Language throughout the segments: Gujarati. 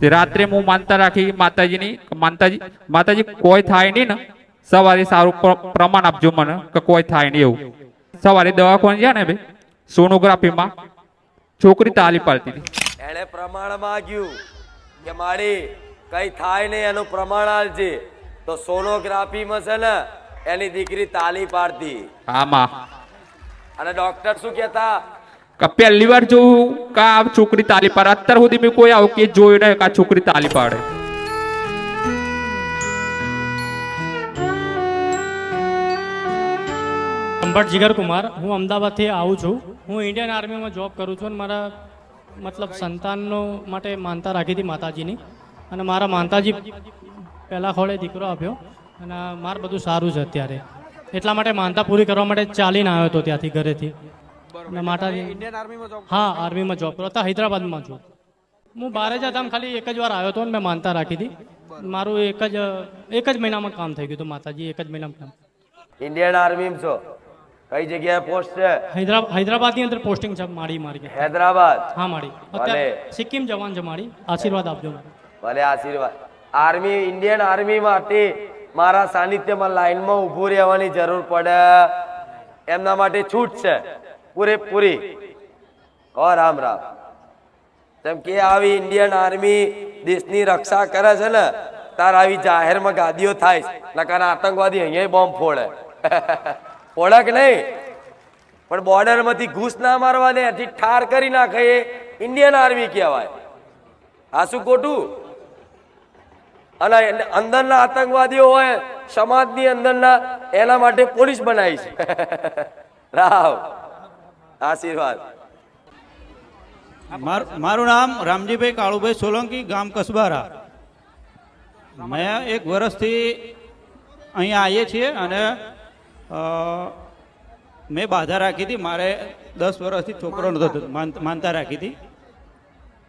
તે રાત્રે હું માનતા રાખી માતાજીની માનતાજી માતાજી માતાજી કોઈ થાય નહીં ને સવારે સારું પ્રમાણ આપજો મને કે કોઈ થાય નહીં એવું. સવારે દવાખાને ગયા ને બે સોનોગ્રાફીમાં છોકરી તાલી પાડતી હતી. એણે પ્રમાણ માંગ્યું કે મારી કઈ થાય નહીં એનું પ્રમાણ આલજે તો સોનોગ્રાફીમાં છે ને એની દીકરી તાલી પાડતી. આમાં. અને ડોક્ટર શું કહેતા? કે પહેલી વાર જોયું કે આ છોકરી તાલી પાડે, અત્યાર સુધી મેં કોઈ આવું કે જોયું નહીં કે આ છોકરી તાલી પાડે. અંબટ જીગર કુમાર હું અમદાવાદથી આવું છું. હું ઇન્ડિયન આર્મીમાં જોબ કરું છું અને મારા મતલબ સંતાનનો માટે માનતા રાખી હતી માતાજીની. અને મારા માનતાજી પહેલા ખોળે દીકરો આપ્યો અને મારે બધું સારું છે અત્યારે. એટલા માટે માનતા પૂરી કરવા માટે ચાલીને આવ્યો હતો ત્યાંથી ઘરેથી. અને માતાજી હા આર્મીમાં જોબ કરો. હૈદરાબાદમાં છું. હું બારે જતા ખાલી એક જ વાર આવ્યો હતો ને મેં માનતા રાખી હતી. મારું એક જ એક જ મહિનામાં કામ થઈ ગયું હતું માતાજી એક જ મહિનામાં કામ. ઇન્ડિયન આર્મીમાં છો? કઈ જગ્યાએ પોસ્ટ છે? હૈદરાબાદ હૈદરાબાદની અંદર પોસ્ટિંગ છે મારી મારી હૈદરાબાદ? હા મારી અત્યારે સિક્કિમ જવાન છે મારી આશીર્વાદ આપજો ભલે આશીર્વાદ. આર્મી ઇન્ડિયન આર્મી માટે મારા સાનિધ્યમાં લાઈનમાં ઊભું રહેવાની જરૂર પડે. એમના માટે છૂટ છે. પૂરેપૂરી. ઓ, રામ રામ. જેમ કે આવી ઇન્ડિયન આર્મી દેશની રક્ષા કરે છે ને, તાર આવી જાહેરમાં ગાદીઓ થાય છે. નકર આતંકવાદી અહીંયા બોમ્બ ફોડે. ફોડે કે નહીં? પણ બોર્ડરમાંથી ઘૂસ ના મારવા દે એથી ઠાર કરી નાખે એ ઇન્ડિયન આર્મી કહેવાય. આ શું ખોટું? અને અંદરના આતંકવાદીઓ હોય, સમાજની અંદરના, એના માટે પોલીસ બનાવી છે. રાવ. આશીર્વાદ. માર- મારું નામ રામજીભાઈ કાળુભાઈ સોલંકી ગામ કસબારા. મેં એક વર્ષથી અહીંયા આવીએ છીએ અને મેં બાધા રાખી હતી. મારે દસ વર્ષથી છોકરો નતો માનતા રાખી હતી.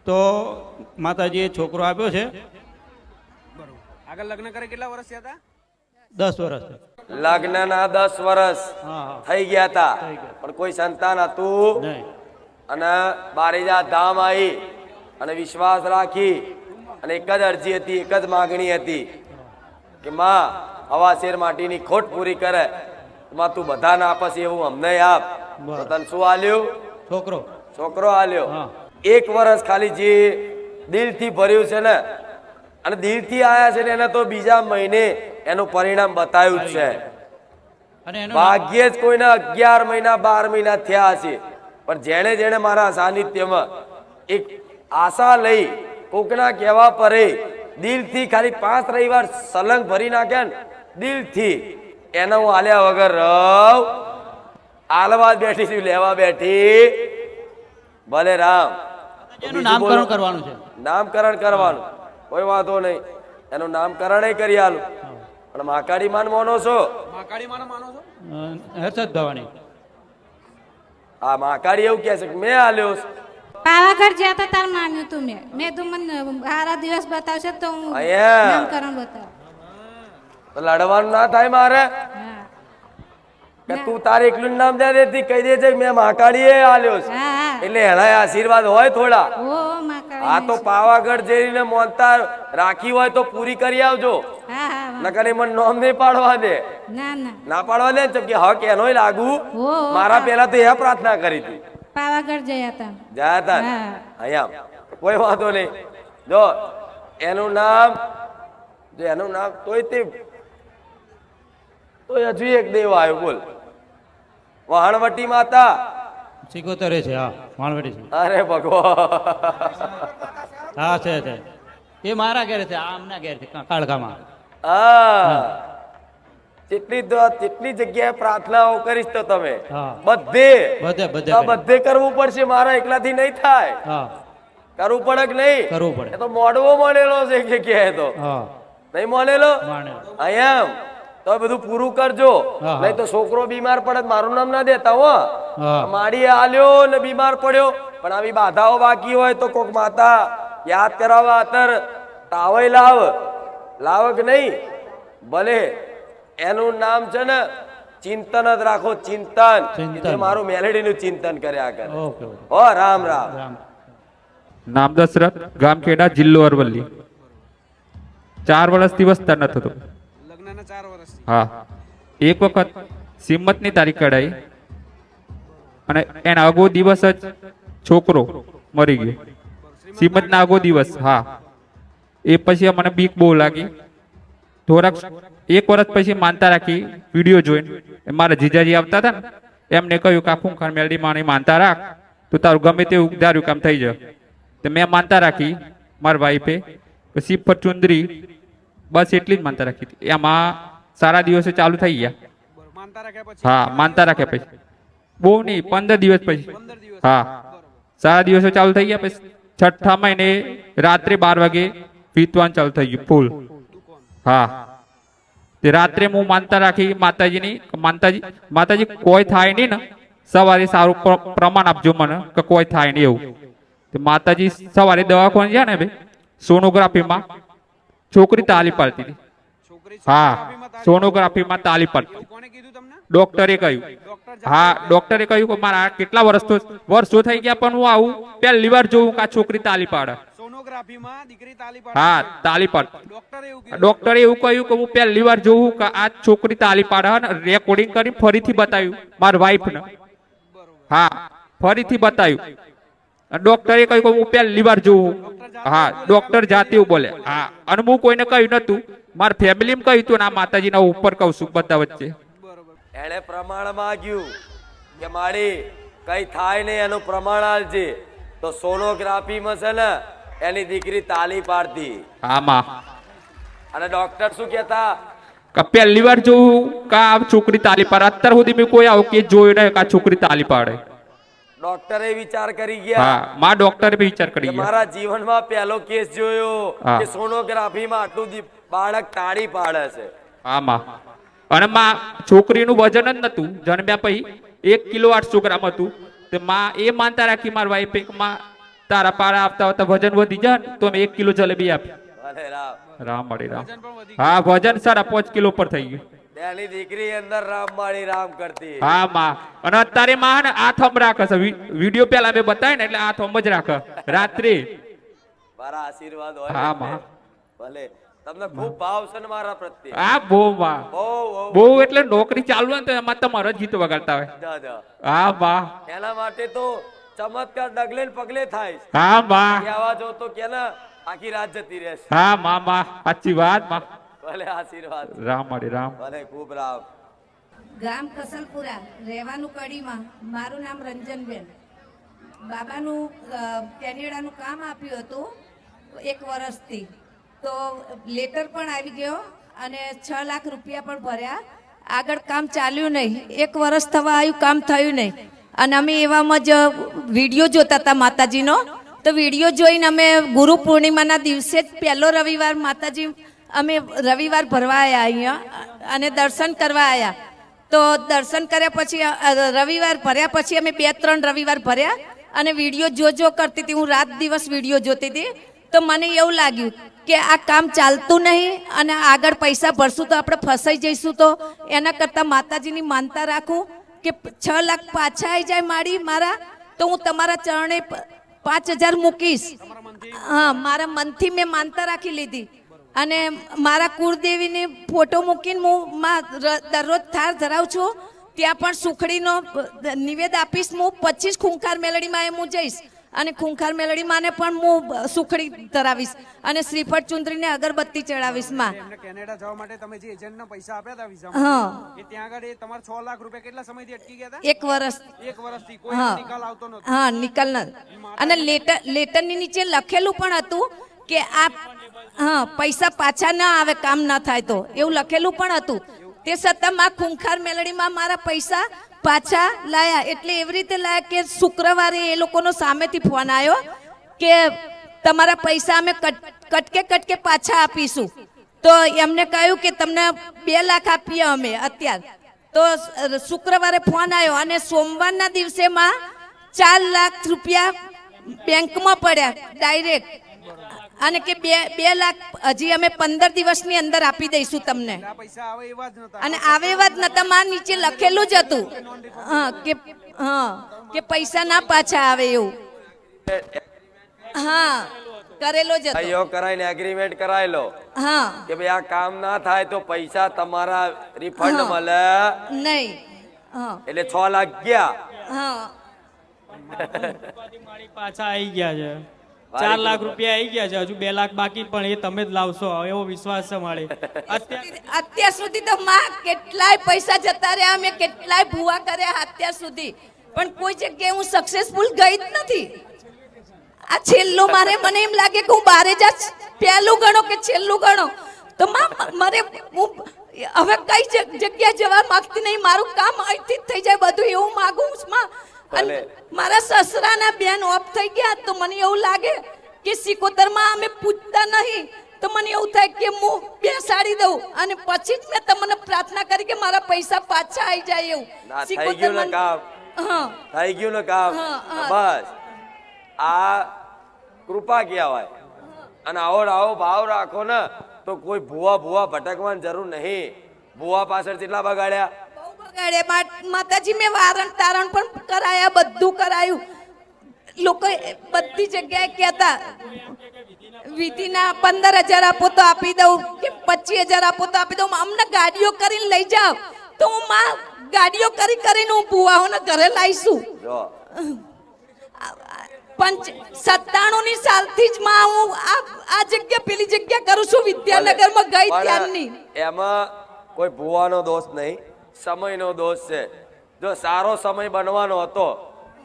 તો માતાજીએ છોકરો આપ્યો છે. આગળ લગ્ન કરે કેટલા વર્ષ થયા હતા? દસ વર્ષ લગ્નના દસ વર્ષ થઈ ગયા હતા પણ કોઈ સંતાન હતું અને બારેજા ધામ આવી અને વિશ્વાસ રાખી અને એક જ અરજી હતી એક જ માગણી હતી કે માં હવા શેર માટીની ખોટ પૂરી કરે. માં તું બધાને આપસ એવું અમને આપ. તો તને શું આલ્યું? છોકરો. છોકરો આલ્યો. એક વર્ષ ખાલી જે દિલથી ભર્યું છે ને અને દિલથી આયા છે ને એને તો બીજા મહિને એનું પરિણામ બતાવ્યું જ છે. ભાગ્યે જ કોઈને અગિયાર મહિના બાર મહિના થયા હશે. પણ જેણે જેણે મારા સાનિધ્યમાં એક આશા લઈ કોકના કહેવા પરે દિલથી ખાલી પાંચ રવિવાર સલંગ ભરી નાખ્યા ને દિલથી એને હું આલ્યા વગર રહ. આલવા બેઠી છું લેવા બેઠી. ભલે રામ. એનું નામકરણ કરવાનું છે. નામકરણ કરવાનું. કોઈ વાંધો નહીં. એનું નામકરણ કરી આલું. પણ માકાળી માન માનો છો? માકાળી માન માનો છો? હર્ષદ ભવાની આ માકાળી એવું કહે છે કે મેં આલ્યો છે. પાવાગઢ જ્યાં તો તાર માન્યું તું મેં. મેં તું મને સારા દિવસ બતાવશે તો હું. નામકરણ બતાવ. તો લડવાનું ના થાય મારે? કે તું તારે એકલું નામ દે દેતી કહી દેજે કે મેં મહાકાળીએ આલ્યો છે. એટલે એના આશીર્વાદ હોય થોડા. આ તો પાવાગઢ જઈને મોનતા રાખી હોય તો પૂરી કરી આવજો. હા. નકર એ મને નોમ નહીં પાડવા દે. ના ના. ના પાડવા દે તો કે હક એનોય લાગુ. મારા પહેલા તો એ પ્રાર્થના કરી હતી. પાવાગઢ જયા હતા જયા હતા અહીંયા. કોઈ વાંધો નહીં. જો એનું નામ જો એનું નામ તોય તે તો હજુ એક દેવ આવ્યો બોલ. વહાણવટી માતા. સિકોતરે છે હા. માળવડી છે. અરે ભગવાન. હા છે છે. એ મારા ઘરે છે આમના ઘેર છે કાળકામાં હા. જેટલી જેટલી જગ્યાએ પ્રાર્થનાઓ કરીશ તો તમે. બધે. બધે બધે કરવું પડશે મારા એકલાથી નહીં થાય. કરવું પડે કે નહીં? કરવું પડે. તો મોડવો મળેલો છે એક જગ્યાએ તો. નહીં મળેલો? અહીંયા તો બધું પૂરું કરજો. નહીં તો છોકરો બીમાર પડે મારું નામ ના દેતા હો. હા. માડી આલ્યો ને બીમાર પડ્યો. પણ આવી બાધાઓ બાકી હોય તો કોક માતા યાદ કરાવવા અતર તાવય લાવ. લાવ કે નહીં ભલે એનું નામ છે ને ચિંતન જ રાખો ચિંતન. એટલે મારું મેલેડીનું ચિંતન કર્યા કરે. ઓકે રામ રામ. રામ. નામ દશરથ ગામ ખેડા જિલ્લો અરવલ્લી. ચાર વર્ષથી વસતા ન થતો. લગ્નના ચાર વર્ષથી હા. એક વખત સિમતની તારીખ કઢાઈ અને એના આગો દિવસ જ છોકરો મરી ગયો. સિમતના આગો દિવસ. હા. એ પછી મને બીક બહુ લાગી. થોડાક એક વર્ષ પછી માનતા રાખી વીડિયો જોઈને. મારા જીજાજી આવતા હતા ને એમને કહ્યું કે આખું ખૂંખાર માણી માનતા રાખ તો તારું ગમે તેવું ઉગધાર્યું કામ થઈ જાય. તો મેં માનતા રાખી મારા વાઈફે. સિફર ચુંદરી બસ એટલી જ માનતા રાખી હતી. એમાં સારા દિવસે ચાલુ થઈ ગયા. માનતા હા માનતા રાખ્યા પછી. બહુ નહીં પંદર દિવસ પછી. હા. સારા દિવસો ચાલુ થઈ ગયા પછી છઠ્ઠા મહિને રાત્રે બાર વાગે વીતવાનું ચાલુ થઈ ગયું ફૂલ હા. તે રાત્રે હું માનતા રાખી માતાજીની, કે માતાજી, કોઈ થાય નહીં ને, સવારે સારું પ્રમાણ આપજો મને, કે કોઈ થાય નહીં એવું. તે માતાજી સવારે દવાખાને ગયા ને ભાઈ, સોનોગ્રાફીમાં, છોકરી તાલી પાડતી હતી. હા, સોનોગ્રાફીમાં તાલી પાડતી ડોક્ટરે કહ્યું, હા, ડોક્ટરે કહ્યું કે મારા કેટલા વર્ષ વર્ષો થઈ ગયા પણ હું આવું પહેલી વાર જોઉં કે આ છોકરી તાલી પાડે. સોનોગ્રાફીમાં દીકરી તાલી હા તાલી પાડ. ડોક્ટરે એવું કીધું. ડોક્ટરે એવું કહ્યું કે હું પહેલી વાર જોઉં કે આ છોકરી તાલી પાડે અને રેકોર્ડિંગ કરી ફરીથી બતાવ્યું મારા વાઈફને હા ફરીથી બતાવ્યું. ડોક્ટરે કહ્યું કે હું પહેલી વાર જોઉં હા ડોક્ટર જાતે એવું બોલે. હા અને હું કોઈને કહ્યું નતું મારા ફેમિલીમાં કહ્યું હતું ને આ માતાજીના ઉપર કહું છું બધા વચ્ચે. એણે પ્રમાણ માંગ્યું કે મારી કઈ થાય નહીં એનું પ્રમાણ આલજે. તો સોનોગ્રાફીમાં છે ને એની દીકરી તાલી પાડતી. આમાં. અને ડોક્ટર શું કહેતા? કે પહેલી વાર જોઉં કે આ છોકરી તાલી પાડે. અત્યાર સુધી મેં કોઈ આવું કે જોયું નહીં કે છોકરી તાલી પાડે. ડોક્ટરે વિચાર કરી ગયા. હા માં ડોક્ટરે વિચાર કરી ગયા. મારા જીવનમાં પહેલો કેસ જોયો કે સોનોગ્રાફીમાં આટલું દી- બાળક તાળી પાડે છે. આમાં. અને માં છોકરીનું વજન જ નતું. જન્મ્યા પછી એક કિલો આઠસો ગ્રામ હતું. તે માં એ માનતા રાખી મારા વાઈફે કે માં તારા પારા આવતા આવતા વજન વધી જાય તો અમે એક કિલો જલેબી આપી રામ. વાળી રામ. હા વજન સારા પાંચ કિલો પર થઈ ગયું. એની દીકરી અંદર રામ માળી રામ કરતી. હા માં. અને અત્યારે માં હે ને આ થંભ રાખે છે. વીડિયો પેલા મેં બતાવ્યું ને એટલે આ થંભ જ રાખે. રાત્રે. મારા આશીર્વાદ હોય હા. માં. ભલે. તમને ખૂબ ભાવ છે મારા પ્રત્યે. આ બહુ માં. બહુ એટલે નોકરી ચાલુ હોય ને તો એમાં તમારો જ ગીતો વગાડતા હોય. હા માં. એના માટે તો ચમત્કાર ડગલે ને પગલે થાય હા માં આવા જો તો કે ને આખી રાત જતી રહેશે. હા માં માં. સાચી વાતમાં. ભલે આશીર્વાદ. રામ મળે રામ. ભલે ખૂબ રામ. ગામ કસલપુરા રહેવાનું કડીમાં. મારું નામ રંજનબેન. બાબાનું કેનેડાનું કામ આપ્યું હતું એક વર્ષથી. તો લેટર પણ આવી ગયો અને છ લાખ રૂપિયા પણ ભર્યા. આગળ કામ ચાલ્યું નહીં. એક વર્ષ થવા આવ્યું કામ થયું નહીં. અને અમે એવામાં જ વીડિયો જોતા હતા માતાજીનો. તો વીડિયો જોઈને અમે ગુરુ પૂર્ણિમાના દિવસે જ પહેલો રવિવાર માતાજી અમે રવિવાર ભરવા આવ્યા અહીંયા, અને દર્શન કરવા આવ્યા તો દર્શન કર્યા પછી રવિવાર ભર્યા પછી અમે બે ત્રણ રવિવાર ભર્યા, અને વીડિયો જો જો કરતી હતી, હું રાત દિવસ વીડિયો જોતી હતી. તો મને એવું લાગ્યું કે આ કામ ચાલતું નહીં, અને આગળ પૈસા ભરશું તો આપણે ફસાઈ જઈશું તો એના કરતાં માતાજીની માનતા રાખું કે છ લાખ પાછા આવી જાય મારી, મારા, તો હું તમારા ચરણે પાંચ હજાર મૂકીશ. હા, મારા મનથી મેં માનતા રાખી લીધી. અને મારા કુળદેવીની ફોટો મૂકીને હું દરરોજ થાર ધરાવું છું. ત્યાં પણ સુખડીનો નિવેદ આપીશ હું. પચીસ ખૂંખાર મેલડીમાં એ હું જઈશ. અને ખૂંખાર મેલડીમાં માને પણ હું સુખડી ધરાવીશ અને શ્રીફળ ચુંદરીને અગરબત્તી ચડાવીશમાં. કેનેડા જવા માટે તમે જે એજન્ટના પૈસા આપ્યા હતા વિઝા હા. એ ત્યાં આગળ એ તમારા 6 લાખ રૂપિયા કેટલા સમયથી અટકી ગયા હતા? એક વર્ષ. એક વર્ષથી કોઈ નિકાલ આવતો નતો હા નિકાલ ન અને લેટર લેટરની નીચે લખેલું પણ હતું કે આ હા પૈસા પાછા ના આવે કામ ના થાય તો. એવું લખેલું પણ હતું. તે છતાં માં ખૂંખાર મેલડીમાં મારા પૈસા પાછા લાયા. એટલે એવી રીતે લાયા કે શુક્રવારે એ લોકોનો સામેથી ફોન આવ્યો કે તમારા પૈસા અમે કટ- કટકે કટકે પાછા આપીશું. તો એમને કહ્યું કે તમને બે લાખ આપીએ અમે અત્યારે. તો શુક્રવારે ફોન આવ્યો અને સોમવારના દિવસેમાં ચાર લાખ રૂપિયા બેંકમાં પડ્યા, ડાયરેક્ટ. અને કે બે બે લાખ હજી અમે પંદર દિવસની અંદર આપી દઈશું તમને. પૈસા આવે એવા જ નતા. અને આવે એવા જ નતા માં નીચે લખેલું જ હતું. હા કે હા કે પૈસા ના પાછા આવે એવું. હા કરેલો જ હતો. સહીઓ કરાઈને એગ્રીમેન્ટ કરાયેલો. હા. કે ભાઈ આ કામ ના થાય તો પૈસા તમારા રિફંડ મળે. નહીં. હા. એટલે છ લાખ ગયા. હા. મારી પાછા આવી ગયા છે. ચાર લાખ રૂપિયા આવી ગયા છે હજુ બે લાખ બાકી પણ એ તમે જ લાવશો એવો વિશ્વાસ છે મારે. અત્યાર સુધી તો માં કેટલાય પૈસા જતા રહ્યા મેં કેટલાય ભૂવા કર્યા અત્યાર સુધી. પણ કોઈ જગ્યાએ હું સક્સેસફુલ ગઈ જ નથી. આ છેલ્લું મારે મને એમ લાગે કે હું બારે જા પહેલું ગણો કે છેલ્લું ગણો. તો માં મારે હું હવે કઈ જગ્યા જગ્યાએ જવા માંગતી નહીં મારું કામ અહીંથી જ થઈ જાય બધું એવું માગું છું. માં. મારા સસરાના બેન ઓફ થઈ ગયા તો મને એવું લાગે કે સિકોતરમાં અમે પૂછતા નહીં. તો મને એવું થાય કે હું બેસાડી દઉં અને પછી જ મેં તમને પ્રાર્થના કરી કે મારા પૈસા પાછા આવી જાય એવું. થઈ ગયું ને કામ. થઈ ગયું ને કામ. બસ. આ કૃપા કહેવાય. અને આવો આવો ભાવ રાખો ને તો કોઈ ભૂવા ભૂવા ભટકવાની જરૂર નહીં. ભૂવા પાછળ કેટલા બગાડ્યા? બહુ માતાજી મેં વારણ તારણ પણ કરાયા બધું કરાયું. લોકો બધી જગ્યાએ કહેતા વિધિના પંદર હજાર આપો તો આપી દઉં કે પચીસ હજાર આપો તો આપી દઉં. અમને ગાડીઓ કરીને લઈ જાઓ. તો હું માં ગાડીઓ કરી કરીને હું ભુવાઓને ઘરે લાવીશું. પંચ સત્તાણું ની સાલથી જ માં હું આ આ જગ્યા પેલી જગ્યા કરું છું. વિદ્યાનગરમાં ગઈ ત્યારની. એમાં કોઈ ભુવાનો દોષ નહીં. સમયનો દોષ છે. જો સારો સમય બનવાનો હતો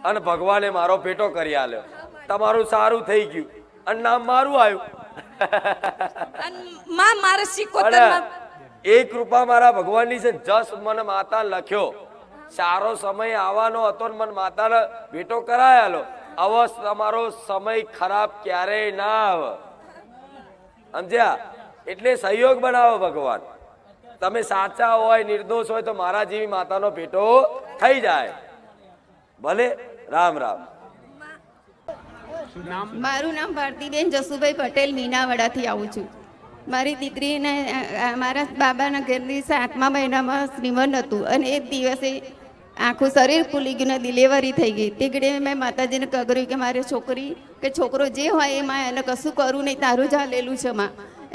અને ભગવાને મારો ભેટો કરી આલ્યો. તમારું સારું થઈ ગયું અને નામ મારું આવ્યું. માં મારે એ કૃપા મારા ભગવાનની છે જસ મને માતા લખ્યો. સારો સમય આવવાનો હતો ને મને માતાને ભેટો કરાયાલો આવો તમારો સમય ખરાબ ક્યારેય ના આવે. સમજ્યા? એટલે સહયોગ બનાવો ભગવાન. તમે સાચા હોય, નિર્દોષ હોય તો મારા જેવી માતાનો ભેટો થઈ જાય. ભલે? રામ રામ. મારું નામ ભારતીબેન જસુભાઈ પટેલ, મીનાવાડાથી આવું છું. મારી દીકરીને મારા બાબાના ઘરની સાતમા મહિનામાં શ્રીમંત હતું અને એ દિવસે આખું શરીર ફૂલી ગયું ને ડિલિવરી થઈ ગઈ. તે ઘડીએ મેં માતાજીને કહ્યું કે મારી છોકરી, કે છોકરો જે હોય એમાં એને કશું કરું નહીં, તારું જ હાલેલું છે, માં.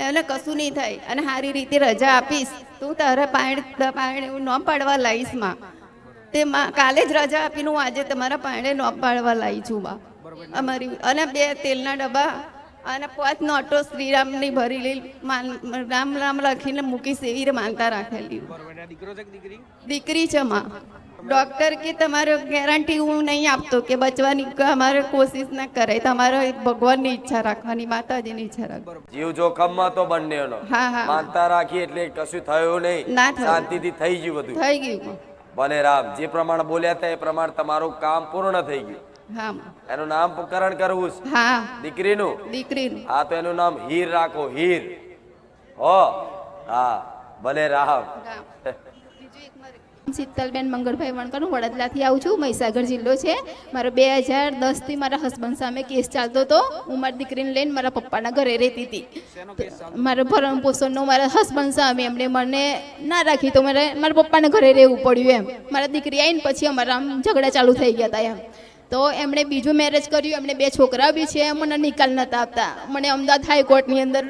એને કશું નહીં થાય. અને સારી રીતે રજા આપીશ. તું તારા પાણી પાયણ એવું ન પાડવા લાવીશમાં. તે માં કાલે જ રજા આપીને હું આજે તમારા પાયણે ન પાડવા લાવી છું બા અમારી અને બે તેલના ડબ્બા અને પાંચ નોટો શ્રીરામની ભરેલી માન રામ રામ લખીને મૂકીશ એવી રીતે માનતા રાખેલી. દીકરી છે માં. ડૉક્ટર કે તમારે ગેરંટી હું નહીં આપતો કે બચવાની અમારે કોશિશ ના કરે. તમારે ભગવાનની ઈચ્છા રાખવાની માતાજીની ઈચ્છા રાખવાની. જીવ જોખમમાં તો બંનેનો. હા, હા. માનતા રાખી એટલે કશું થયું નહીં. ના. શાંતિથી થઈ ગયું બધું. થઈ ગયું. ભલે રામ જે પ્રમાણે બોલ્યા હતા એ પ્રમાણે તમારું કામ પૂર્ણ થઈ ગયું. હા. નામ એનું નામકરણ કરવું છે. હા. દીકરીનું? દીકરીનું. હા તો એનું નામ હીર રાખો. હીર. હો. હા. ભલે રામ. રામ. શીતલબેન મંગળભાઈ વણકર હું વડોદરાથી આવું છું. મહીસાગર જિલ્લો છે. મારો બે હજાર દસથી મારા હસબન્ડ સામે કેસ ચાલતો હતો. હું મારી દીકરીને લઈને મારા પપ્પાના ઘરે રહેતી હતી. મારા ભરણ પોષણનો મારા હસબન્ડ સામે એમણે મને ના રાખી તો મારે મારા પપ્પાના ઘરે રહેવું પડ્યું એમ. મારા દીકરી આવીને પછી અમારા આમ ઝઘડા ચાલુ થઈ ગયા હતા એમ. તો એમણે બીજું મેરેજ કર્યું. એમણે બે છોકરા બી છે. મને નિકાલ નહોતા આપતા. મને અમદાવાદ હાઈકોર્ટની અંદર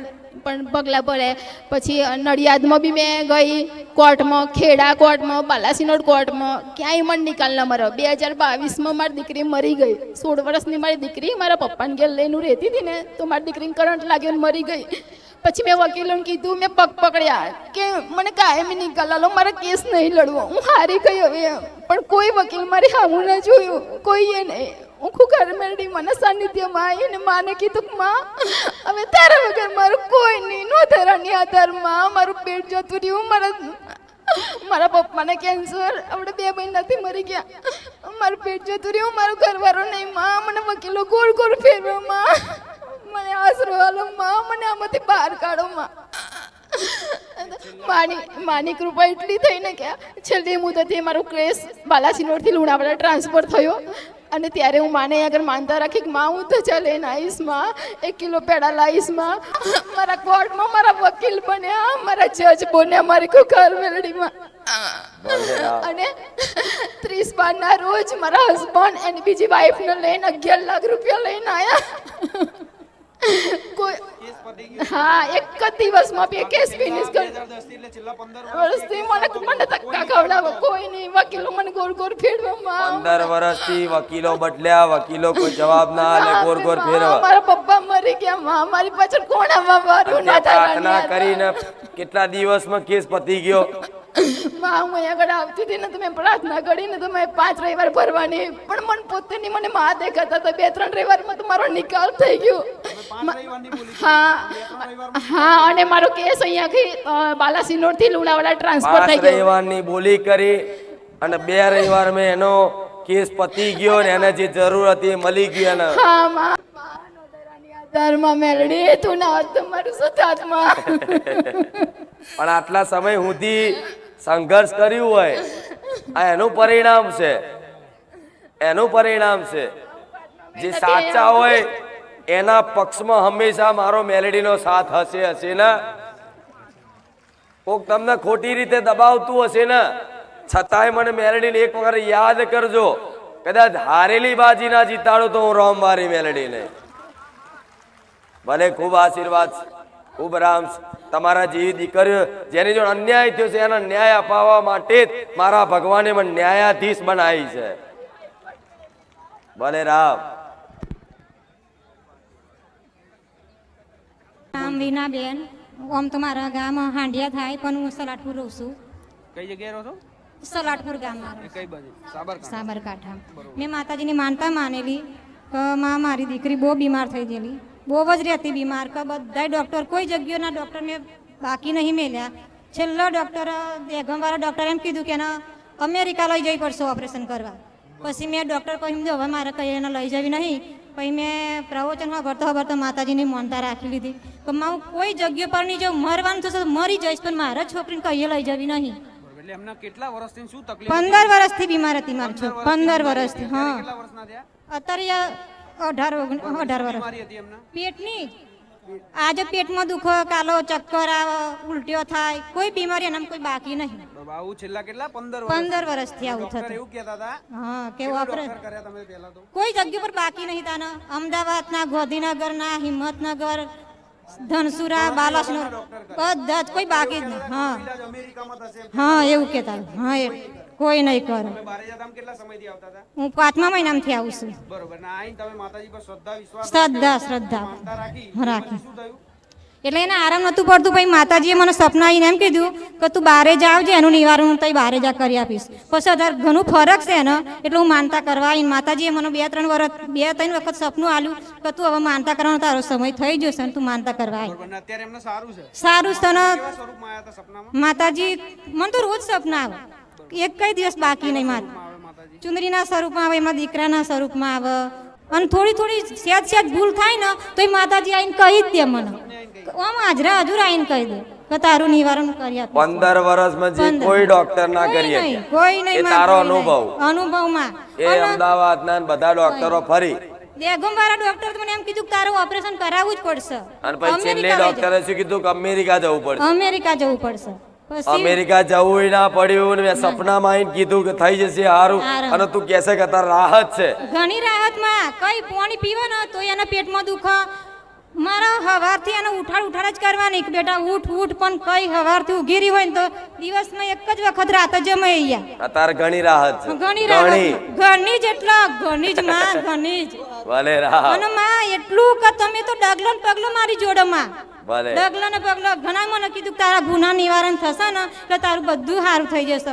પણ પગલાં ભરે. પછી નડિયાદમાં બી મેં ગઈ કોર્ટમાં, ખેડા કોર્ટમાં, બાલાસિનોડ કોર્ટમાં. ક્યાંય મને નિકાલ ન મળ્યો. બે હજાર બાવીસમાં મારી દીકરી મરી ગઈ. સોળ વર્ષની મારી દીકરી મારા પપ્પાને ઘેર લઈને રહેતી હતી ને, તો મારી દીકરીને કરંટ લાગ્યો ને મરી ગઈ. પછી મેં વકીલોને કીધું, મેં પગ પકડ્યા. કે, મને કાયમી નિકાલ લો મારા કેસ નહીં લડવો. હું હારી ગઈ હવે પણ કોઈ વકીલ મારે સામું ન જોયું. કોઈએ નહીં. હું ઘર મેળવી, મને સાનિધ્યમાં આવીને માને કીધું કે, માં, હવે તારા વગર મારું કોઈ નહીં, નો ધરાની આધારમાં મારું પેટ જતું રહ્યું, મારા મારા પપ્પાને કેન્સર આપણે બે મહિનાથી મરી ગયા. મારું પેટ જતું રહ્યું, મારું ઘરવાળો નહીં, માં. મને વકીલો ગોળ ગોળ ફેરવ્યો માં. મને આશરો હાલો માં. મને આમાંથી બહાર કાઢો, માં. માની માની કૃપા એટલી થઈને કે, છેલ્લી મુદતે મારો કેસ બાલાસિનોરથી લુણાવાડા ટ્રાન્સફર થયો. અને ત્યારે હું માને આગળ માનતા રાખી કે માં, હું તો ચાલે લઈને આવીશ એક કિલો પેડા લાવીશ મારા કોર્ટમાં મારા વકીલ બન્યા, મારા જજ બન્યા મારી કુકર મેલડીમાં અને ત્રીસ બારના રોજ મારા હસબન્ડ એની બીજી વાઈફને લઈને અગિયાર લાખ રૂપિયા લઈને આવ્યા કોઈ હા એક જ દિવસમાં બે કેસ ફિનિશ કરી વર્ષથી મને મને ધક્કા ખવડાવો કોઈ નહીં વકીલો મને ગોળ ગોળ ફેરવા પંદર વર્ષથી વકીલો બદલ્યા વકીલો કોઈ જવાબ ના આલે ગોર ગોર ફેરવા. મારા પપ્પા મરી ગયા માં મારી પાછળ કોણ આવવા વાળું? ના થાય કરીને કેટલા દિવસમાં કેસ પતી ગયો? માં હું અહીંયા આગળ આવતી હતી ને તો મેં પ્રાર્થના કરીને તો મેં પાંચ રવિવાર ભરવાની. પણ મને પોતે ની મને માં દેખાતા હતા. બે ત્રણ રવિવારમાં તો મારો નિકાલ થઈ ગયો. હા હા અને મારો કેસ અહીંયાથી બાલાસિનોરથી લુણાવાડા ટ્રાન્સફર થઈ ગયો. રવિવારની બોલી કરી અને બે રવિવાર મેં એનો કેસ પતી ગયો ને એને જે જરૂર હતી એ મળી ગઈ અને હા માં. આધારમાં મેળડી તું ના તમારું સતાત્મા પણ આટલા સમય સુધી સંઘર્ષ કર્યું હોય આ એનું પરિણામ છે. એનું પરિણામ છે. જે સાચા હોય એના પક્ષમાં હંમેશા મારો મેલેડીનો સાથ હશે હશે ને? કોક તમને ખોટી રીતે દબાવતું હશે ને? છતાંય મને મેલેડીને એક વખત યાદ કરજો. કદાચ હારેલી બાજી ના જીતાડો તો હું રોમ મારી મેલેડીને. ભલે ખૂબ આશીર્વાદ છે. ખૂબ રામ છે. તમારા જેવી દીકરીઓ જેની જોડે અન્યાય થયો છે એનો ન્યાય અપાવવા માટે જ મારા ભગવાને મને ન્યાયાધીશ બનાવી છે. ભલે રામ. નામ બેન આમ તો મારા ગામ હાંડિયા થાય પણ હું સલાટપુર રહું છું. કઈ જગ્યાએ રહો છો? સલાટપુર ગામમાં કઈ બાજુ? સાબરકાંઠા. સાબરકાંઠા. મેં માતાજીની માનતા માનેલી. કે માં મારી દીકરી બહુ બીમાર થઈ ગયેલી. બહુ જ રહેતી બીમાર. કે બધા ડૉક્ટર કોઈ જગ્યાના ડૉક્ટર મેં બાકી નહીં મેલ્યા. છેલ્લો ડૉક્ટર દેગમવાળા ડૉક્ટર એમ કીધું કે એના અમેરિકા લઈ જવી પડશે ઓપરેશન કરવા. પછી મેં ડૉક્ટર કહ્યું હવે મારે કંઈ એને લઈ જવી નહીં. પછી મેં પ્રવચન ભરતો ભરતો માતાજીની મોનતા રાખી લીધી. પણ માં હું કોઈ જગ્યા પર નહીં જો મરવાનું થશે તો મરી જઈશ પણ મારા છોકરીને કહીએ લઈ જવી નહીં. પંદર વર્ષથી બીમાર હતી મારી છોકરી. પંદર વર્ષથી. હા. અત્યારે અઢાર અઢાર વર્ષ પેટની? આજે પેટમાં દુખો કાલો ચક્કર આવે ઉલટીઓ થાય કોઈ બીમારી એનામાં કોઈ બાકી નહીં. આવું છેલ્લા કેટલા? પંદર વર્ષ પંદર વર્ષથી આવું થતું. એવું કહેતા હતા હા કેવું આપણે કર્યા તમે પહેલા તો? કોઈ જગ્યા પર બાકી નહીં તાના. અમદાવાદના ગોધીનગરના હિંમતનગર ધનસુરા બાલાસનગર બધા જ કોઈ બાકી જ નહીં. હા. હા એવું કહેતા હા એ કોઈ નહીં કરે. હું પાંચમા મહિનામાંથી આવું છું. શ્રદ્ધા શ્રદ્ધા રાખી એટલે એને આરામ નહોતું પડતું. પછી માતાજીએ મને સપના આવીને એમ કીધું કે તું બારે આવજે એનું નિવારણ હું તઈ બારે જા કરી આપીશ. પછી અધાર ઘણું ફરક છે ને એટલે હું માનતા કરવા આવીને માતાજીએ મને બે ત્રણ વર્ષ બે ત્રણ વખત સપનું આલ્યું કે તું હવે માનતા કરવાનો તારો સમય થઈ જશે ને તું માનતા કરવા આવી સારું છે. તને માતાજી મને તો રોજ સપના આવે. એક કઈ દિવસ બાકી નહીં મારે. ચુંદરીના સ્વરૂપમાં આવે એમાં દીકરાના સ્વરૂપમાં આવે. અને થોડી થોડી સહેજ સહેજ ભૂલ થાય ને તો એ માતાજી આવીને કહી જ દે મને. આમ હાજરા હજુર આવીને કહી દે. કે તારું નિવારણ કરી આપીશ. પંદર વર્ષમાં જે કોઈ ડોક્ટર ના કરી શકે. કોઈ નહીં તારો અનુભવ. અનુભવમાં. એ અમદાવાદના બધા ડોક્ટરો ફરી. દેગમ વાળા ડોક્ટર મને એમ કીધું કે તારું ઓપરેશન કરાવવું જ પડશે. અને પછી છેલ્લે અમેરિકા ડોક્ટરે શું કીધું કે અમેરિકા જવું પડશે. અમેરિકા જવું પડશે. અમેરિકા જવું ના પડ્યું ને સપનામાં આવીને કીધું કે થઈ જશે સારું સારું. અને તું કહેશે કે તાર રાહત છે. ઘણી રાહતમાં. કઈ પાણી પીવે ને તો એના પેટમાં દુખે. મારા હવારથી એને ઉઠાડ ઉઠાડ જ કરવાની. કે બેટા ઉઠ ઉઠ પણ કઈ હવારથી ઉઘી રહી હોય ને તો દિવસમાં એક જ વખત રાત જ જમે અહીંયા. તાર ઘણી રાહત છે. ઘણી રાહત. ઘણી. જ એટલા ઘણી જ માં ઘણી જ. ભલે રાહત અને માં એટલું કે તમે તો ડગલો ને પગલો મારી જોડે માં. ભલે. ડગલો ને પગલો ઘણા મને કીધું કે તારા ગુના નિવારણ થશે ને એટલે તારું બધું સારું થઈ જશે.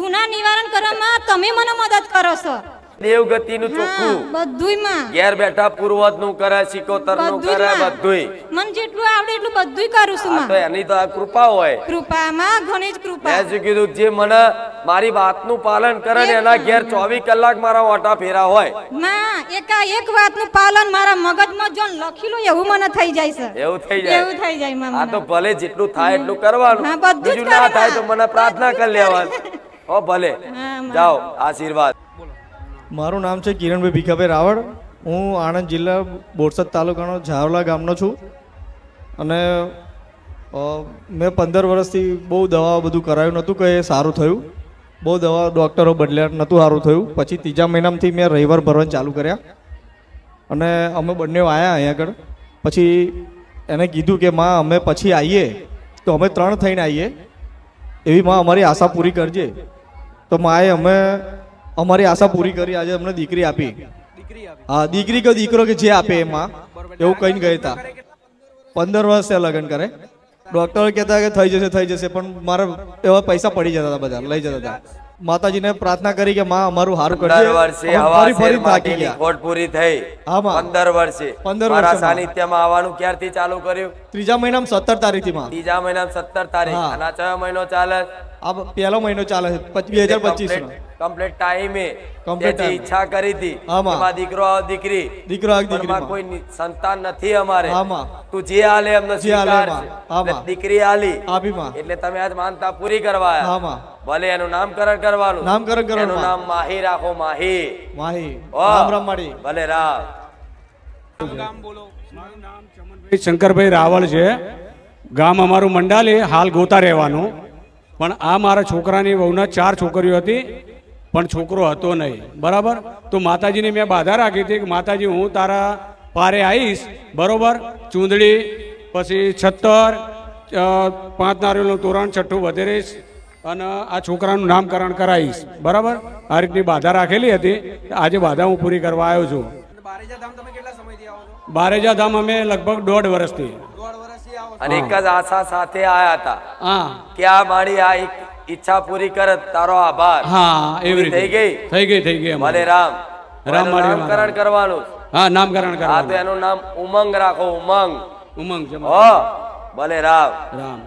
ગુના નિવારણ કરવામાં તમે મને મદદ કરો છો. દેવગતિ નું ચોખ્ખું. બધુંયમાં ઘેર બેઠા પૂર્વજનું કરે સિકોતરનું કરે. બધુંય. મને જેટલું આવડે એટલું બધુંય કરું છું તો એની તો આ કૃપા હોય. કૃપામાં ઘણી જ કૃપા. મેં શું કીધું જે મને મારી વાતનું પાલન કરે ને એના ઘેર ચોવીસ કલાક મારા ઓટા ફેરા હોય. માં એકા એક વાતનું પાલન મારા મગજમાં જો લખી લો એવું મને થઈ જાય છે. એવું થઈ જાય. એવું થઈ જાય માં આ તો ભલે જેટલું થાય એટલું કરવાનું. હા, બધું ના થાય તો મને પ્રાર્થના કરી લેવાનું. ઓ ભલે. જાઓ આશીર્વાદ. મારું નામ છે કિરણભાઈ ભીખાભાઈ રાવળ. હું આણંદ જિલ્લા બોરસદ તાલુકાનો ઝાવલા ગામનો છું. અને મેં પંદર વર્ષથી બહુ દવા બધું કરાયું નહોતું કે એ સારું થયું. બહુ દવા ડૉક્ટરો બદલ્યા નહોતું સારું થયું. પછી ત્રીજા મહિનામાંથી મેં રવિવાર ભરવાનું ચાલુ કર્યા. અને અમે બંને આવ્યા અહીંયા આગળ. પછી એને કીધું કે, માં, અમે પછી આવીએ તો અમે ત્રણ થઈને આવીએ એવી માં અમારી આશા પૂરી કરજે. તો માએ અમે અમારી આશા પૂરી કરી. આજે અમને દીકરી આપી. હા દીકરી કે દીકરો કે જે આપે એમાં એવું કહીને ગયા હતા પંદર વર્ષ થયા લગ્ન કરે. ડૉક્ટર કહેતા કે થઈ જશે થઈ જશે પણ મારા એવા પૈસા પડી જતા હતા બધા લઈ જતા હતા માતાજીને પ્રાર્થના કરી કે માં અમારું હારું કરજે. વર્ષે ફરી ફરી થાકી ગયા. ખોટ પૂરી થઈ. હા, માં. પંદર વર્ષે. 15 વર્ષ વર્ષે, માં. સાનિધ્યમાં આવવાનું ક્યારથી ચાલુ કર્યું? ત્રીજા મહિનામાં સત્તર તારીખથી માં ત્રીજા મહિનામાં સત્તર તારીખ. અને આ કયો મહિનો ચાલે? આ પહેલો મહિનો ચાલે છે બે હજાર પચીસ કમ્પ્લીટ ટાઈમે કમ્પ્લીટ ઈચ્છા કરી હતી હા, માં. કે મારો દીકરો આવ દીકરી. દીકરો આવ દીકરી માં. કોઈ સંતાન નથી અમારે. આમાં. તું જે આલે એમને જે હાલે, સ્વીકાર આમાં. હા, દીકરી આલી. આપી માં. એટલે તમે આજ માનતા પૂરી કરવા હા આવ્યા ભલે એનું નામકરણ કરવાનું. નામકરણ કરવાનું, એનું નામ માહી રાખો માહી. માહી. રામ રામ માડી. ભલે રામ. નામ બોલો? મારું નામ ચમનભાઈ શંકરભાઈ રાવળ છે. ગામ અમારું મંડાલી હાલ ગોતા રહેવાનું. પણ આ મારા છોકરાની વહુના ચાર છોકરીઓ હતી. પણ છોકરો હતો નહીં. બરાબર? તો માતાજીની મેં બાધા રાખી હતી કે માતાજી હું તારા પારે આવીશ. બરોબર? ચૂંદડી પછી છત્તર પાંચ નારિયેળનું તોરણ છઠ્ઠું વધેરીશ અને આ છોકરાનું નામકરણ કરાવીશ. બરાબર? આ રીતની બાધા રાખેલી હતી. આજે બાધા હું પૂરી કરવા આવ્યો છું. બારેજા ધામ તમે કેટલા સમયથી આવો છો? બારેજા ધામ અમે લગભગ દોઢ વર્ષથી. દોઢ વર્ષથી આવો અને એક જ આશા સાથે આયા હતા હા. કે આ મારી આ ઈચ્છ- ઈચ્છા પૂરી કરત તારો આભાર. હા એવી થઈ ગઈ? થઈ ગઈ થઈ ગઈ ભલે રામ. રામ નામકરણ કરવાનું. હા નામકરણ આ તો એનું નામ ઉમંગ રાખો ઉમંગ. ઉમંગ છે હો ભલે રામ. રામ.